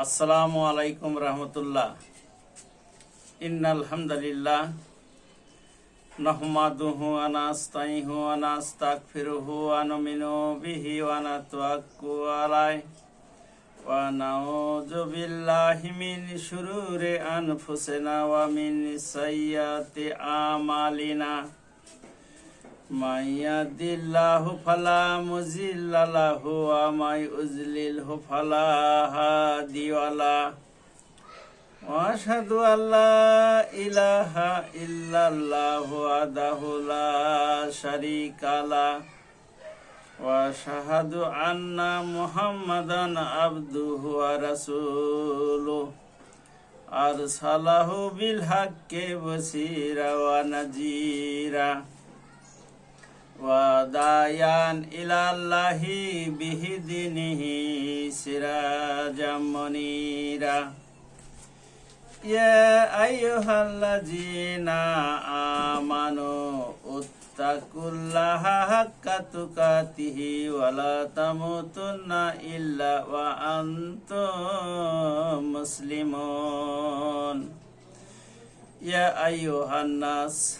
আসসালামু আলাইকুম রহমতুল্লাহ। ইন্নাল হামদুলিল্লাহ নাহমাদুহু ওয়া নাস্তাইহু ওয়া নাস্তাগফিরুহু ওয়া নুমিনু বিহি ওয়া নাতাওয়াক্কালু আলাইহি ওয়া নাউযু বিল্লাহি মিন শুরুরি আনফুসিনা ওয়া মিন সাইয়্যাতি আমালিনা। من يهد الله فلا مضل له ومن يضلله فلا هادي له واشهد ان لا اله الا الله وحده لا شريك له واشهد ان محمدا عبده ورسوله ارسله بالحق بشيرا ونذيرا وداعيا إلى الله بإذنه سراجا منيرا يا أيها الذين آمنوا اتقوا الله حق تقاته ولا تموتن إلا وأنتم مسلمون يا أيها الناس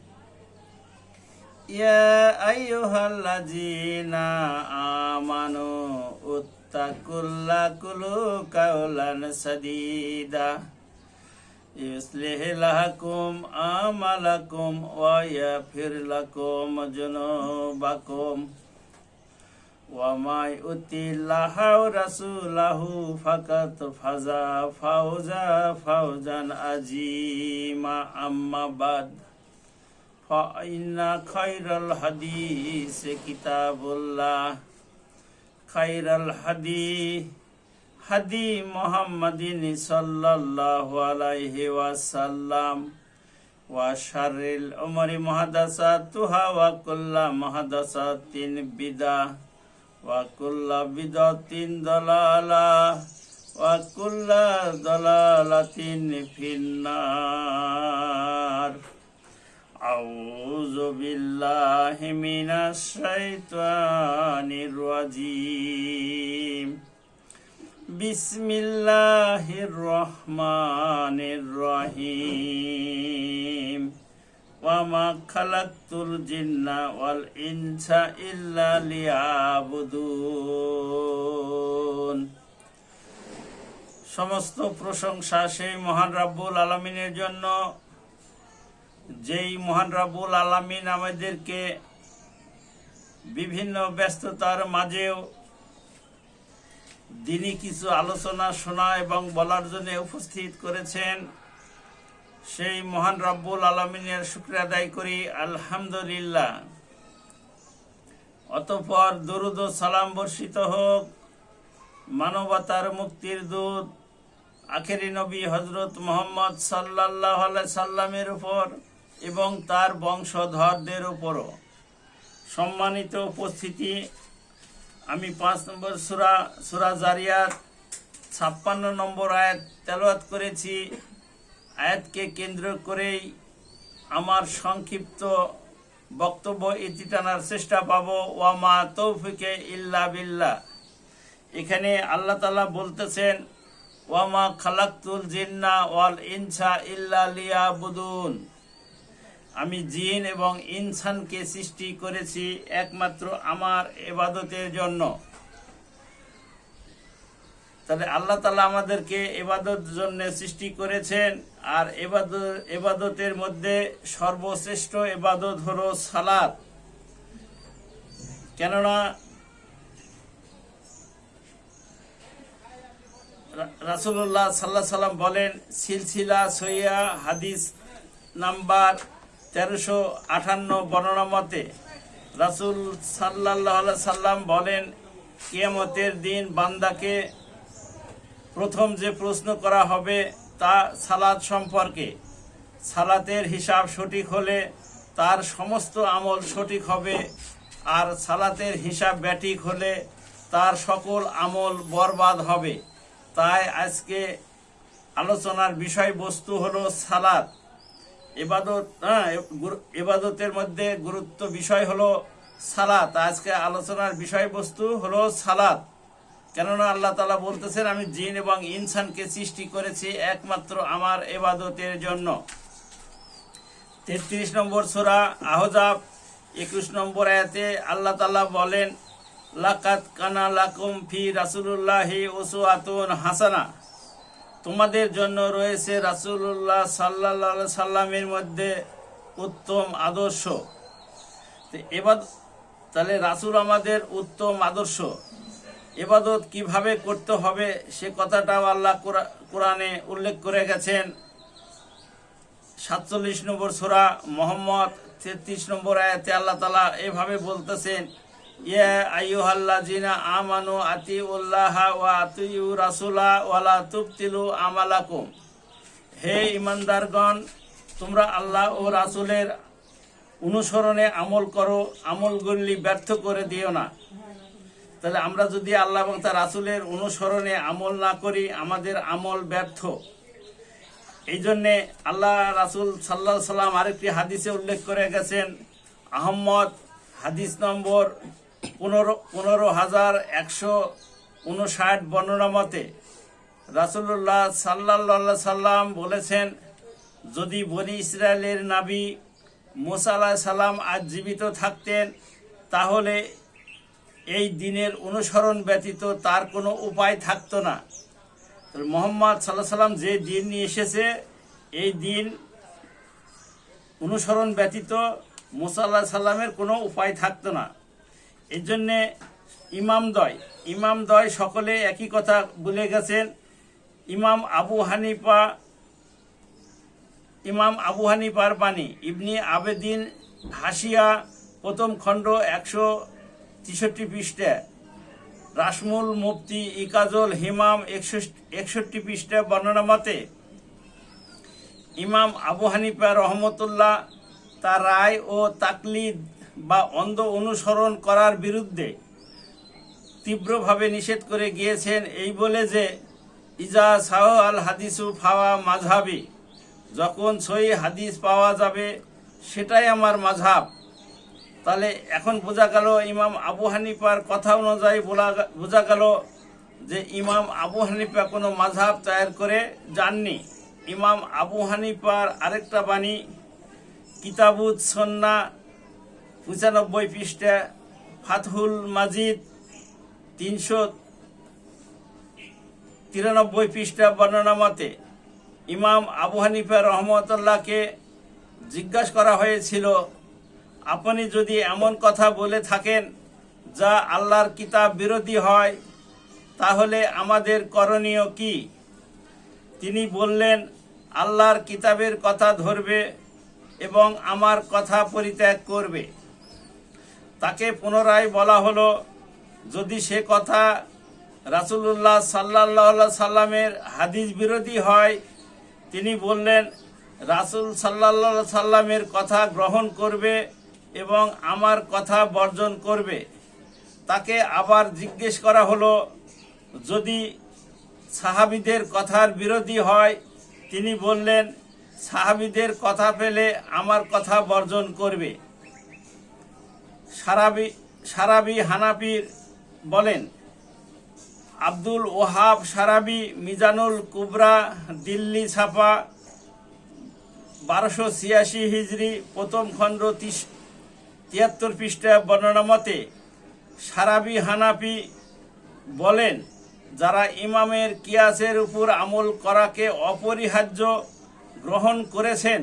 يا أيها الذين آمنوا اتقوا الله قولوا قولا سديدا يصلح لكم أعمالكم ويغفر لكم ذنوبكم وما يؤتي الله ورسوله فقد فاز فوزا فوزا عظيما أما بعد فإن خير الحديث كتاب الله خير الحديث حدي محمد صلى الله عليه وسلم وشر الأمور محدثاتها وكل محدثات بدعة وكل بدعة ضلالة وكل ضلالة في النار أعوذ بالله من الشيطان الرجيم بسم الله الرحمن الرحيم وما خلقت الجن والإنس إلا ليعبدون সমস্ত প্রশংসা সেই মহান রাব্বুল আলমিনের জন্য যেই মহান রাবুল আলামিন আমাদেরকে বিভিন্ন ব্যস্ততার মাঝেও দিনই কিছু আলোচনা শোনা এবং বলার জন্য উপস্থিত করেছেন, সেই মহান রাব্বুল আলমিনের শুক্রিয়া আদায় করি। আলহামদুলিল্লাহ। অতঃপর দরুদ সালাম বর্ষিত হোক। মানবতার মুক্তির দূত, আখেরি নবী হজরত মোহাম্মদ সাল্লাহ সাল্লামের উপর এবং তার বংশধরদের উপরও। সম্মানিত উপস্থিতি, আমি পাঁচ নম্বর সুরা সুরা জারিয়াত, ছাপ্পান্ন নম্বর আয়াত তেলাওয়াত করেছি। আয়াতকে কেন্দ্র করেই আমার সংক্ষিপ্ত বক্তব্য ইতি টানার চেষ্টা পাবো। ওয়ামা তৌফিকে ইল্লা বিল্লা এখানে আল্লাহ তালা বলতেছেন, ওয়ামা খালাক্তুল জিন্না ওয়াল ইনসা ইল্লা লিয়া বুদুন আমি জিন এবং ইনসানকে সৃষ্টি করেছি একমাত্র আমার এবাদতের জন্য। তাহলে আল্লাহ তালা আমাদেরকে এবাদত জন্য সৃষ্টি করেছেন, আর এবাদত এবাদতের মধ্যে সর্বশ্রেষ্ঠ এবাদত হলো সালাদ কেননা রাসুল্লাহ সাল্লাহ সাল্লাম বলেন, সিলসিলা সইয়া হাদিস নাম্বার তেরোশো আঠান্ন বর্ণনা মতে রাসুল সাল্লাহ সাল্লাম বলেন, কিয়ামতের দিন বান্দাকে প্রথম যে প্রশ্ন করা হবে তা সালাদ সম্পর্কে। সালাতের হিসাব সঠিক হলে তার সমস্ত আমল সঠিক হবে আর সালাতের হিসাব ব্যাটিক হলে তার সকল আমল বরবাদ হবে। তাই আজকে আলোচনার বিষয়বস্তু হলো সালাত এবাদত হ্যাঁ এবাদতের মধ্যে গুরুত্ব বিষয় হলো সালাত। আজকে আলোচনার বিষয়বস্তু হলো সালাত। কেননা আল্লাহ তালা বলতেছেন, আমি জিন এবং ইনসানকে সৃষ্টি করেছি একমাত্র আমার এবাদতের জন্য। তেত্রিশ নম্বর সোরা আহজাব, একুশ নম্বর আয়াতে আল্লাহ তালা বলেন লাকাত কানা লাকুম ফি রাসুলুল্লাহি আতুন হাসানা। তোমাদের জন্য রয়েছে রাসুল্লাহ সাল্লাহ সাল্লামের মধ্যে উত্তম আদর্শ। এবার তাহলে রাসুল আমাদের উত্তম আদর্শ। এবাদত কীভাবে করতে হবে সে কথাটাও আল্লাহ কোরআ- কোরআনে উল্লেখ করে গেছেন। সাতচল্লিশ নম্বর সোরা মোহাম্মদ, তেত্রিশ নম্বর আয়াতে আল্লাহ তালা এভাবে বলতেছেন হে ইমানদারগণ তোমরা আল্লাহ ও রাসুলের অনুসরণে আমল করো আমলগুলি ব্যর্থ করে দিও না। তাহলে আমরা যদি আল্লাহ এবং তার রাসুলের অনুসরণে আমল না করি, আমাদের আমল ব্যর্থ। এই জন্যে আল্লাহ রাসুল সাল্লাহ সাল্লাম আরেকটি হাদিসে উল্লেখ করে গেছেন, আহম্মদ, হাদিস নম্বর পনেরো পনেরো হাজার একশো উনষাট বর্ণনা মতে রাসুল্লাহ সাল্লাহ সাল্লাম বলেছেন, যদি বনি ইসরায়েলের নাবি মোসা সাল্লাম আজ জীবিত থাকতেন, তাহলে এই দিনের অনুসরণ ব্যতীত তার কোনো উপায় থাকতো না। মোহাম্মদ সাল্লাহ সাল্লাম যে দিন নিয়ে এসেছে, এই দিন অনুসরণ ব্যতীত মুসাল্লাহ সাল্লামের কোনো উপায় থাকতো না। এই জন্যে ইমামদয় ইমামদয় সকলে একই কথা বলে গেছেন। ইমাম আবু হানিফা, ইমাম আবু হানিফার বাণী, ইবনি আবেদিন হাসিয়া প্রথম খণ্ড একশো তেষট্টি পৃষ্ঠা রাসমুল মুফতি ইকাজল হিমাম একষট্টি পৃষ্ঠা বর্ণনা মতে, ইমাম আবু হানিফা রহমতুল্লাহ তার রায় ও তাকলিদ বা অন্ধ অনুসরণ করার বিরুদ্ধে তীব্রভাবে নিষেধ করে গিয়েছেন এই বলে যে, ইজা শাহ আল হাদিসু ফাওয়া মাঝহাবি যখন সই হাদিস পাওয়া যাবে, সেটাই আমার মাঝহাব তাহলে এখন বোঝা গেল ইমাম আবু হানিফার কথা অনুযায়ী বলা বোঝা গেল যে ইমাম আবু হানিফা কোনো মাঝহাব তৈরি করে যাননি। ইমাম আবু হানিফার আরেকটা বাণী কিতাবুদ সন্না পঁচানব্বই পৃষ্ঠা ফাতহুল মাজিদ তিনশো তিরানব্বই পৃষ্ঠা বর্ণনা মতে ইমাম আবু হানিফা রহমতুল্লাহকে জিজ্ঞাসা করা হয়েছিল, আপনি যদি এমন কথা বলে থাকেন যা আল্লাহর কিতাব বিরোধী হয়, তাহলে আমাদের করণীয় কি? তিনি বললেন, আল্লাহর কিতাবের কথা ধরবে এবং আমার কথা পরিত্যাগ করবে। তাকে পুনরায় বলা হলো, যদি সে কথা রাসুলুল্লাহ সাল্লাহ সাল্লামের হাদিস বিরোধী হয়, তিনি বললেন, রাসুল সাল্লাহ সাল্লামের কথা গ্রহণ করবে এবং আমার কথা বর্জন করবে। তাকে আবার জিজ্ঞেস করা হলো, যদি সাহাবিদের কথার বিরোধী হয়? তিনি বললেন, সাহাবিদের কথা পেলে আমার কথা বর্জন করবে। সারাবি সারাবি হানাপির বলেন, আব্দুল ওহাব সারাবি, মিজানুল কুবরা, দিল্লি ছাপা, বারোশো ছিয়াশি হিজড়ি প্রথম খণ্ড তিস তিয়াত্তর পৃষ্ঠা বর্ণনা মতে, সারাবি হানাপি বলেন, যারা ইমামের কিয়াসের উপর আমল করাকে অপরিহার্য গ্রহণ করেছেন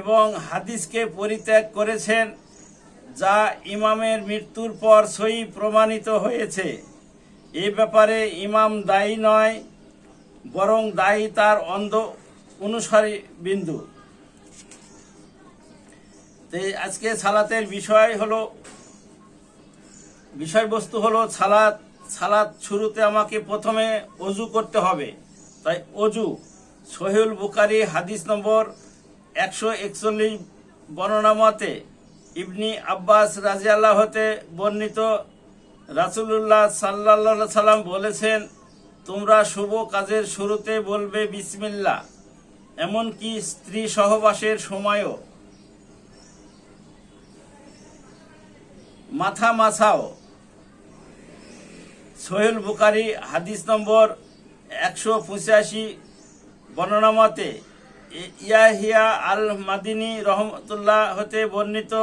এবং হাদিসকে পরিত্যাগ করেছেন যা ইমামের মৃত্যুর পর সই প্রমাণিত হয়েছে। এ ব্যাপারে ইমাম দায়ী নয়, বরং দায়ী তার অন্ধ অনুসারী বিন্দু। আজকে সালাতের বিষয় হলো, বিষয়বস্তু হলো সালাত। সালাদ শুরুতে আমাকে প্রথমে অজু করতে হবে। তাই অজু সহিউল বুকারি হাদিস নম্বর একশো একচল্লিশ বর্ণনা মতে ইবনি আব্বাস রাজিয়াল্লাহ হতে বর্ণিত রাসুলুল্লাহ সাল্লাহ সাল্লাম বলেছেন, তোমরা শুভ কাজের শুরুতে বলবে বিসমিল্লা এমনকি স্ত্রী সহবাসের সময়ও। মাথা মাছাও। সোহেল বুকারি হাদিস নম্বর একশো পঁচাশি বর্ণনা মতে ইয়াহিয়া আল মাদিনী রহমতুল্লাহ হতে বর্ণিত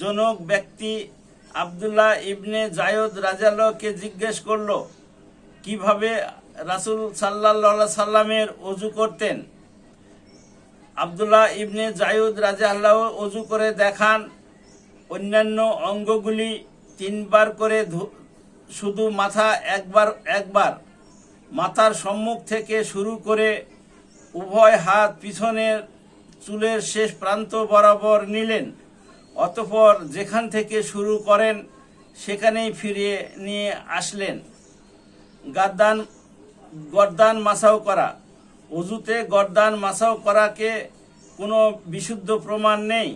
জনক ব্যক্তি আবদুল্লাহ ইবনে জায়দ রাজালকে জিজ্ঞেস করল, কীভাবে রাসূল সাল্লাহ সাল্লামের অজু করতেন? আবদুল্লাহ ইবনে জায়ুদ রাজা আল্লাহ অজু করে দেখান, অন্যান্য অঙ্গগুলি তিনবার করে শুধু মাথা একবার একবার মাথার সম্মুখ থেকে শুরু করে উভয় হাত পিছনের চুলের শেষ প্রান্ত বরাবর নিলেন। অতঃপর যেখান থেকে শুরু করেন, সেখানেই ফিরিয়ে নিয়ে আসলেন। গাদ্দান, গর্দান মাসাও করা। অজুতে গর্দান মাসাও করাকে কোনো বিশুদ্ধ প্রমাণ নেই।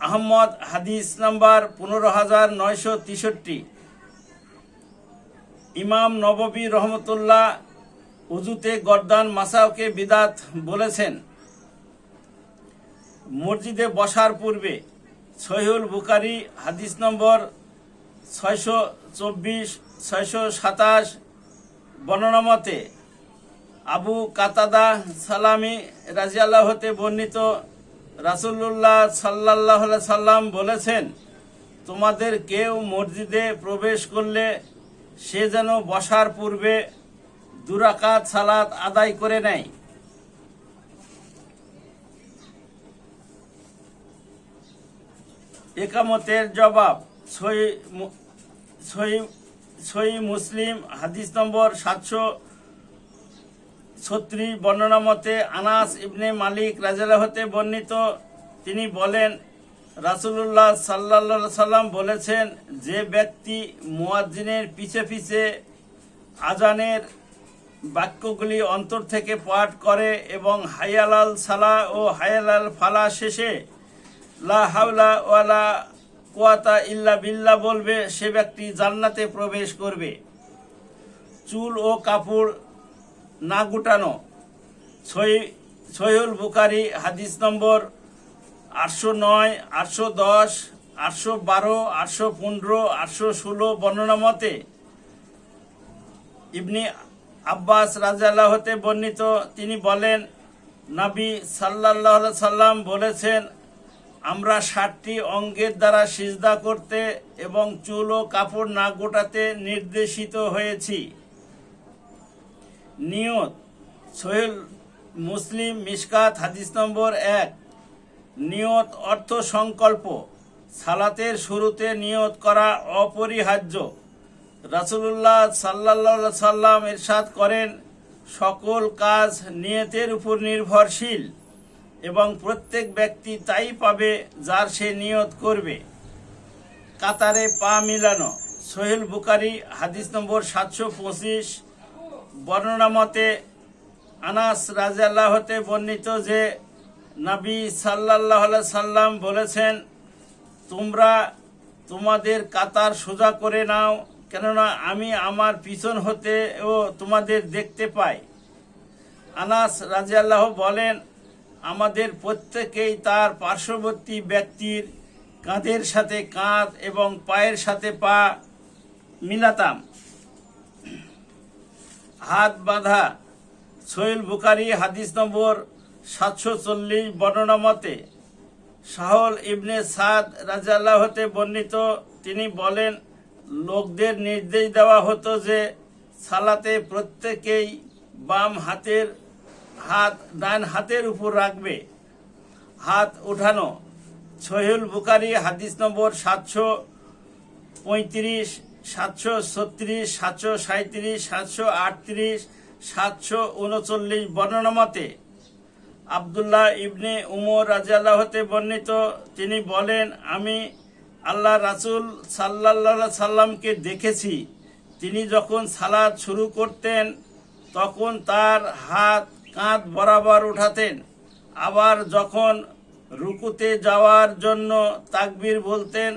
আহমদ হাদিস নাম্বার পনেরো হাজার নয়শো তেষট্টি। ইমাম নববী রহমতুল্লাহ উজুতে গর্দান মাসাওকে বিদাত বলেছেন। মসজিদে বসার পূর্বে সহিউল বুকারি হাদিস নম্বর ছয়শো চব্বিশ, ছয়শো সাতাশ বর্ণনা আবু কাতাদা সালামি রাজিয়াল্লাহ হতে বর্ণিত রাসুল্লাহ সাল্লাহ সাল্লাম বলেছেন, তোমাদের কেউ মসজিদে প্রবেশ করলে সে যেন বসার পূর্বে দুরাকাত সালাত আদায় করে নেয়। একামতের জবাব সই মুসলিম হাদিস নম্বর সাতশো ছত্রিশ বর্ণনা মতে আনাস ইবনে মালিক রাজাল্লাহ হতে বর্ণিত, তিনি বলেন, রাসুলুল্লাহ সাল্লাহ সাল্লাম বলেছেন, যে ব্যক্তি মুয়াজ্জিনের পিছে পিছে আজানের বাক্যগুলি অন্তর থেকে পাঠ করে এবং হায়ালাল সালা ও হায়ালাল ফালা শেষে লা হাওলা ওয়ালা কুয়াতা ইল্লা বিল্লা বলবে, সে ব্যক্তি জান্নাতে প্রবেশ করবে। চুল ও কাপড় না গুটানো। সহি- সহিউল বুকারি হাদিস নম্বর আটশো নয়, আটশো দশ, আটশো বারো, আটশো পনেরো, আটশো ষোলো বর্ণনা মতে ইবনি আব্বাস রাজাল্লাহ হতে বর্ণিত, তিনি বলেন, নবী সাল্লাহ সাল্লাম বলেছেন, আমরা ষাটটি অঙ্গের দ্বারা সিজদা করতে এবং চুল ও কাপড় না গোটাতে নির্দেশিত হয়েছি। নিয়ত সোহেল মুসলিম মিসকাত হাদিস নম্বর এক। নিয়ত অর্থ সংকল্প সালাতের শুরুতে নিয়ত করা অপরিহার্য। রাসুলুল্লাহ সাল্লাহ সাল্লাম ইরশাদ করেন, সকল কাজ নিয়তের উপর নির্ভরশীল এবং প্রত্যেক ব্যক্তি তাই পাবে যার সে নিয়ত করবে। কাতারে পা মিলানো সোহেল বুকারি হাদিস নম্বর সাতশো পঁচিশ, বর্ণনা মতে আনাস রাজিয়াল্লাহ হতে বর্ণিত যে, নবী সাল্লাহ সাল্লাম বলেছেন, তোমরা তোমাদের কাতার সোজা করে নাও কেননা আমি আমার পিছন হতে ও তোমাদের দেখতে পাই। আনাস রাজিয়াল্লাহ বলেন, আমাদের প্রত্যেকেই তার পার্শ্ববর্তী ব্যক্তির কাঁধের সাথে কাঁধ এবং পায়ের সাথে পা মিলাতাম। হাত বাঁধা সোহেল বুকারি হাদিস নম্বর সাতশো চল্লিশ বর্ণনা মতে, শাহল ইবনে সাদ রাজাল্লাহ হতে বর্ণিত। তিনি বলেন লোকদের নির্দেশ দেওয়া হতো যে সালাতে প্রত্যেকেই বাম হাতের হাত ডান হাতের উপর রাখবে। হাত উঠানো সোহেল বুকারি হাদিস নম্বর সাতশো পঁয়ত্রিশ, সাতশো ছত্রিশ, সাতশো সাঁত্রিশ সাতশো আটত্রিশ, সাতশো উনচল্লিশ বর্ণনা মতে আবদুল্লাহ ইবনে উমর রাজিয়াল্লাহ হতে বর্ণিত। তিনি বলেন, আমি আল্লাহ রাসুল সাল্লাহ সাল্লামকে দেখেছি। তিনি যখন সালাদ শুরু করতেন, তখন তার হাত কাঁধ বরাবর উঠাতেন। আবার যখন রুকুতে যাওয়ার জন্য তাকবির বলতেন,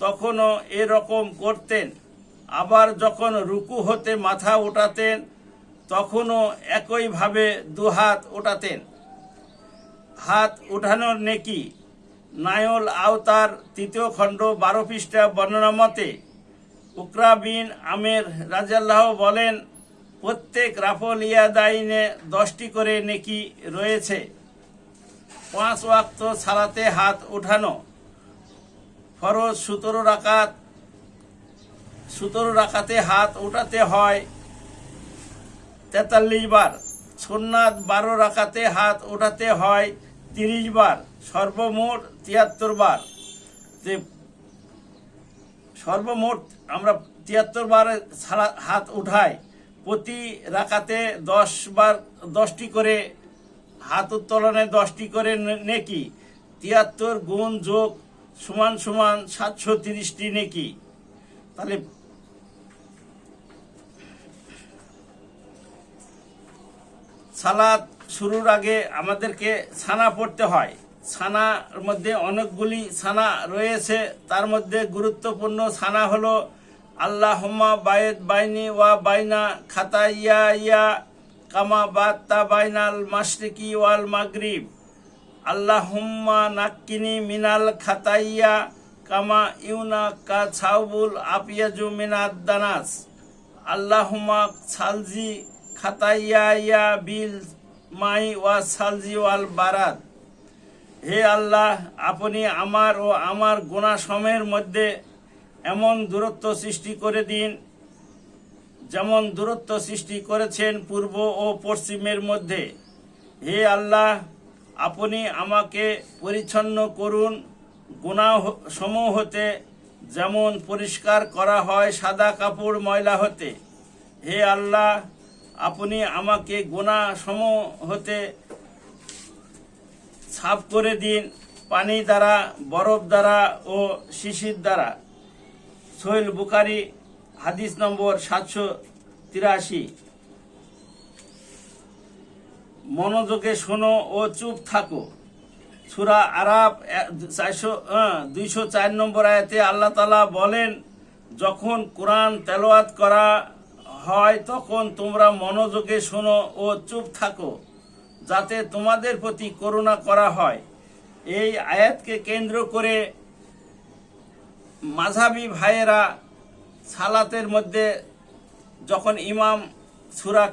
তখনও এরকম করতেন। আবার যখন রুকু হতে মাথা উঠাতেন, তখনও একইভাবে দুহাত ওঠাতেন হাত উঠানোর নেকি নায়ল আওতার তৃতীয় খণ্ড বারো পৃষ্ঠা বর্ণনা মতে, উকরা বিন আমের রাজাল্লাহ বলেন, প্রত্যেক রাফল ইয়াদাইনে দশটি করে নেকি রয়েছে। পাঁচ ওয়াক্ত সালাতে হাত উঠানো, ফরজ সতেরো রাকাত, সতেরো রাকাতে হাত উঠাতে হয়, তেতাল্লিশ বার। সোননাথ বারো রাখাতে হাত ওঠাতে হয় তিরিশ বার, সর্বমোট তিয়াত্তর বার। যে সর্বমোট আমরা তিয়াত্তর বার হাত উঠাই, প্রতি রাখাতে দশ বার, দশটি করে হাত উত্তোলনে দশটি করে নেকি। তিয়াত্তর গুণ যোগ সমান সমান সাতশো তিরিশটি নেকি। তাহলে সালাদ শুরুর আগে আমাদেরকে ছানা পড়তে হয়। ছানার মধ্যে অনেকগুলি ছানা রয়েছে। তার মধ্যে গুরুত্বপূর্ণ ছানা হলো আল্লাহম্মা বায়েদ বাইনি ওয়া বাইনা খাতা ইয়া ইয়া কামা বাত্তা বাইনাল মাশরিকি ওয়াল মাগরিব। আল্লাহুম্মা নাক্কিনি মিনাল খাতাইয়া কামা ইউনা কা ছাউবুল আপিয়াজু মিনাদ দানাস। আল্লাহুম্মা সালজি খাতাইয়া ইয়া বিল মাই ওয়া সালজি ওয়াল বারাত। হে আল্লাহ, আপনি আমার ও আমার গোনা সময়ের মধ্যে এমন দূরত্ব সৃষ্টি করে দিন, যেমন দূরত্ব সৃষ্টি করেছেন পূর্ব ও পশ্চিমের মধ্যে। হে আল্লাহ, আপনি আমাকে পরিচ্ছন্ন করুন গুণা সমূহ হতে, যেমন পরিষ্কার করা হয় সাদা কাপড় ময়লা হতে। হে আল্লাহ আপনি আমাকে গুণা সমূহ হতে সাফ করে দিন, পানি দ্বারা, বরফ দ্বারা ও শিশির দ্বারা। সোহেল বুকারি হাদিস নম্বর সাতশো তিরাশি। মনোযোগে শোনো ও চুপ থাকো। সুরা আরাব চারশো দুইশো চার নম্বর আয়াতে আল্লাহ তালা বলেন, যখন কোরআন তেলাওয়াত করা হয়, তখন তোমরা মনোযোগে শোনো ও চুপ থাকো, যাতে তোমাদের প্রতি করুণা করা হয়। এই আয়াতকে কেন্দ্র করে মাঝাবি ভাইয়েরা সালাতের মধ্যে যখন ইমাম সুরা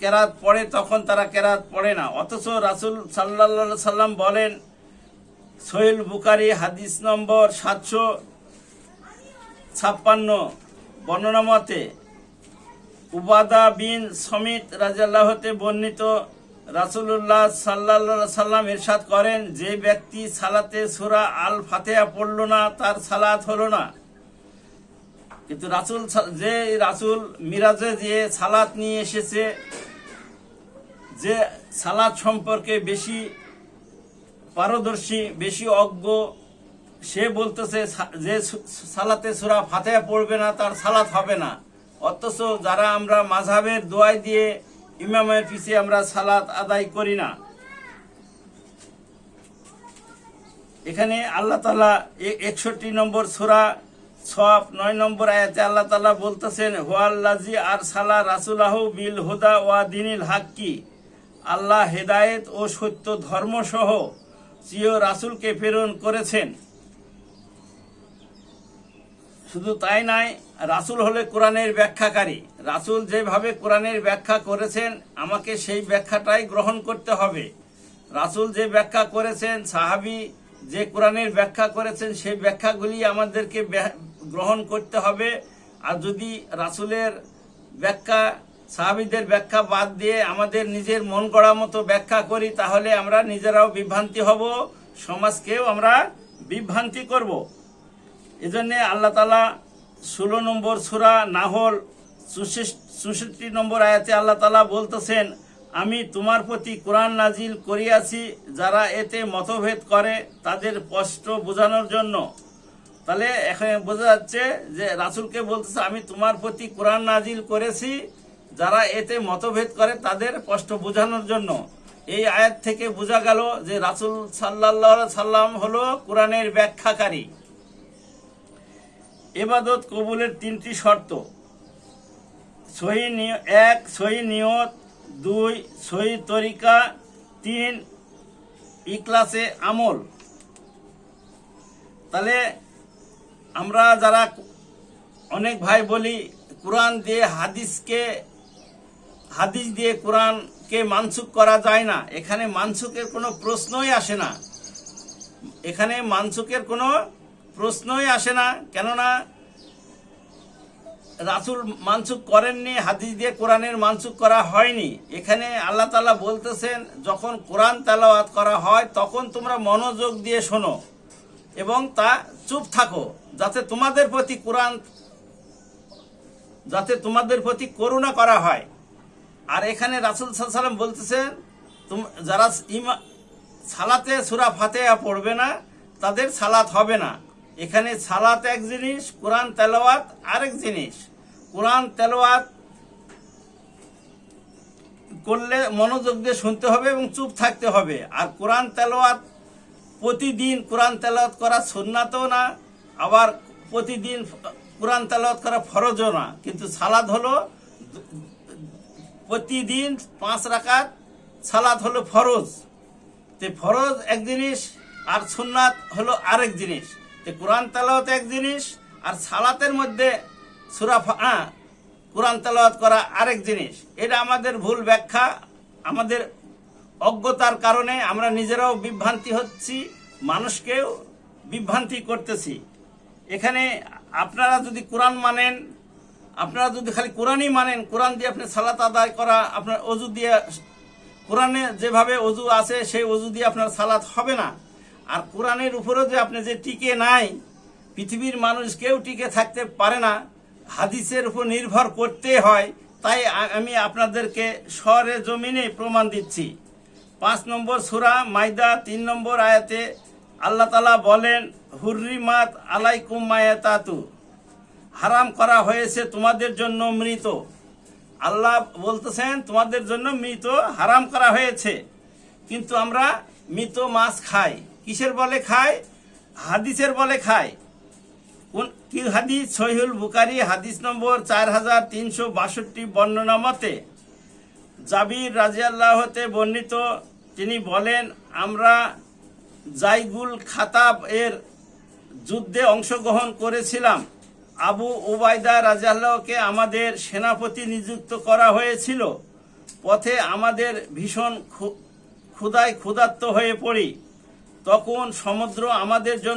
কেরাত পড়ে, তখন তারা কেরাত পড়ে না। অথচ রাসুল সাল্লা সাল্লাম বলেন সোহেল বুকারি হাদিস নম্বর সাতশো ছাপ্পান্ন, বর্ণনা মতে উবাদা বিন সমিত রাজাল্লাহতে বর্ণিত রাসুল্লাহ সাল্লা সাল্লাম ইরশাদ করেন, যে ব্যক্তি সালাতে সুরা আল ফাতেহা পড়ল না, তার সালাত হলো না। কিন্তু রাসুল যে রাসুল মিরাজে যে সালাত নিয়ে এসেছে, যে সালাত সম্পর্কে বেশি পারদর্শী, বেশি অজ্ঞ, সে বলতেছে যে সালাতে সুরা ফাতেহা পড়বে না, তার সালাত হবে না। অথচ যারা আমরা মাঝাবের দোয়াই দিয়ে ইমামের পিছিয়ে আমরা সালাত আদায় করি না। এখানে আল্লাহ তালা একষট্টি নম্বর সুরা সব নয় নম্বর আয়াতে আল্লাহ তালা বলতেছেন হোয়াল্লাজি আর সালা রাসুলাহ বিল হুদা ওয়া দিনিল হাক্কি। আল্লাহ হেদায়েত ও সত্য ধর্ম সহ চিও রাসুলকে প্রেরণ করেছেন। শুধু তাই নয়, রাসুল হলে কোরআনের ব্যাখ্যাকারী। রাসুল যেভাবে কোরআনের ব্যাখ্যা করেছেন, আমাকে সেই ব্যাখ্যাটাই গ্রহণ করতে হবে। রাসুল যে ব্যাখ্যা করেছেন, সাহাবি যে কোরআনের ব্যাখ্যা করেছেন, সেই ব্যাখ্যাগুলি আমাদেরকে গ্রহণ করতে হবে। আর যদি রাসুলের ব্যাখ্যা, সাহাবিদের ব্যাখ্যা বাদ দিয়ে আমাদের নিজের মন গড়া মতো ব্যাখ্যা করি, তাহলে আমরা নিজেরাও বিভ্রান্তি হব, সমাজকেও আমরা বিভ্রান্তি করব। এজন্যে আল্লাহ তালা ষোলো নম্বর সুরা নাহল চৌষট্টি নম্বর আয়াতে আল্লাহ তালা বলতেছেন, আমি তোমার প্রতি কোরআন নাজিল করিয়াছি যারা এতে মতভেদ করে তাদের স্পষ্ট বোঝানোর জন্য। তাহলে এখানে বোঝা যাচ্ছে যে রাসূলকে বলতেছে, আমি তোমার প্রতি কোরআন নাজিল করেছি যারা এতে মতভেদ করে তাদের কষ্ট বোঝানোর জন্য। এই আয়াত থেকে বোঝা গেল যে রাসূল আলাইহি সাল্লাম হলো কোরআনের ব্যাখ্যাকারী। এবাদত কবুলের তিনটি শর্ত। সহি এক, সহি নিয়ত, দুই, সহি তরিকা, তিন ইকলাসে আমল। তাহলে আমরা যারা অনেক ভাই বলি, কোরআন দিয়ে হাদিসকে, হাদিস দিয়ে কোরআনকে মানসুক করা যায় না। এখানে মানসুকের কোনো প্রশ্নই আসে না। এখানে মানসুকের কোনো প্রশ্নই আসে না, কেননা রাসুল মানসুক করেননি, হাদিস দিয়ে কোরআনের মানসুক করা হয়নি। এখানে আল্লাহ তালা বলতেছেন, যখন কোরআন তেলাওয়াত করা হয়, তখন তোমরা মনোযোগ দিয়ে শোনো এবং তা চুপ থাকো, যাতে তোমাদের প্রতি কোরআন, যাতে তোমাদের প্রতি করুণা করা হয়। আর এখানে রাসুল সাল্লাম বলতেছেন যারা ইমা, সালাতে সুরা ফাতেহা পড়বে না, তাদের সালাত হবে না। এখানে সালাত এক জিনিস, কোরআন তেলাওয়াত আরেক জিনিস। কোরআন তেলাওয়াত করলে মনোযোগ দিয়ে শুনতে হবে এবং চুপ থাকতে হবে। আর কোরআন তেলাওয়াত প্রতিদিন, কোরআন তেলাওয়াত করা সুন্নাতও না, আবার প্রতিদিন কোরআন তেলাওয়াত করা ফরজও না। কিন্তু সালাদ হলো প্রতিদিন পাঁচ রাকাত সালাদ হলো ফরজ। তে ফরজ এক জিনিস আর সুন্নাত হলো আরেক জিনিস। কোরআন তালাওয়াত এক জিনিস আর সালাতের মধ্যে সুরা ফা কোরআন তালাওয়াত করা আরেক জিনিস। এটা আমাদের ভুল ব্যাখ্যা, আমাদের অজ্ঞতার কারণে আমরা নিজেরাও বিভ্রান্তি হচ্ছি, মানুষকেও বিভ্রান্তি করতেছি। এখানে আপনারা যদি কোরআন মানেন, আপনারা যদি খালি কোরআনই মানেন, কোরআন দিয়ে আপনি সালাত আদায় করা, আপনার অজু দিয়ে, কোরআনে যেভাবে অজু আছে, সেই অজু দিয়ে আপনার সালাত হবে না। আর কোরআনের উপরেও যে আপনি যে টিকে নাই, পৃথিবীর মানুষ কেউ টিকে থাকতে পারে না, হাদিসের উপর নির্ভর করতে হয়, তাই আমি আপনাদেরকে শহরে জমিনে প্রমাণ দিচ্ছি। পাঁচ নম্বর সুরা মাইদা তিন নম্বর আয়াতে আল্লাহ তালা বলেন, হুর্রিমাত আলাইকুম মায়াতাতু। হারাম করা হয়েছে তোমাদের জন্য মৃত। আল্লাহ বলতেছেন, তোমাদের জন্য মৃত হারাম করা হয়েছে। কিন্তু আমরা মৃত মাছ খাই। কিসের বলে খায়? হাদিসের বলে খায়। কোন কি হাদিস? সহিহুল বুকারি হাদিস নম্বর চার হাজার তিনশো বাষট্টি বর্ণনা মতে জাবির রাজিয়াল্লাহ হতে বর্ণিত, তিনি বলেন, আমরা জাইগুল খাতাব এর যুদ্ধে অংশগ্রহণ করেছিলাম। আবু ওবায়দা রাজাল্লাহকে আমাদের সেনাপতি নিযুক্ত করা হয়েছিল। পথে আমাদের ভীষণ ক্ষু- ক্ষুধায় ক্ষুধার্ত হয়ে পড়ি। তখন সমুদ্র আমাদের জন্য